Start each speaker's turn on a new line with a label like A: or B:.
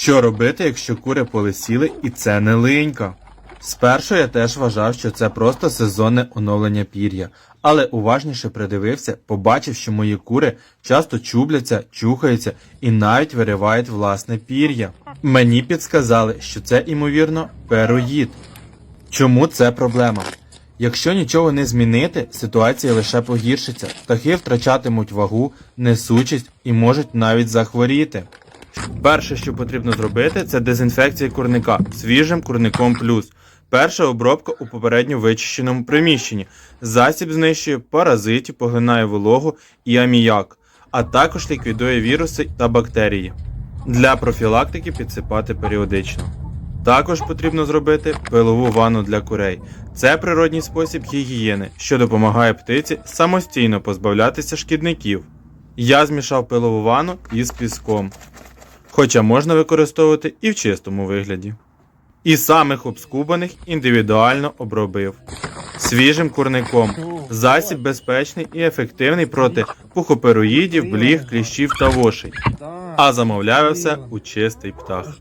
A: Що робити, якщо кури полисіли і це не линька? Спершу я теж вважав, що це просто сезонне оновлення пір'я, але уважніше придивився, побачив, що мої кури часто чубляться, чухаються і навіть виривають власне пір'я. Мені підсказали, що це, ймовірно, пероїд. Чому це проблема? Якщо нічого не змінити, ситуація лише погіршиться. Птахи втрачатимуть вагу, несучість і можуть навіть захворіти. Перше, що потрібно зробити, це дезінфекція курника свіжим курником плюс. Перша обробка у попередньо вичищеному приміщенні. Засіб знищує паразитів, поглинає вологу і аміяк, а також ліквідує віруси та бактерії. Для профілактики підсипати періодично. Також потрібно зробити пилову ванну для курей. Це природній спосіб гігієни, що допомагає птиці самостійно позбавлятися шкідників. Я змішав пилову ванну із піском, хоча можна використовувати і в чистому вигляді. І самих обскубаних індивідуально обробив. Свіжим курником. Засіб безпечний і ефективний проти пухопероїдів, бліг, кліщів та вошей. А замовляє все у чистий птах.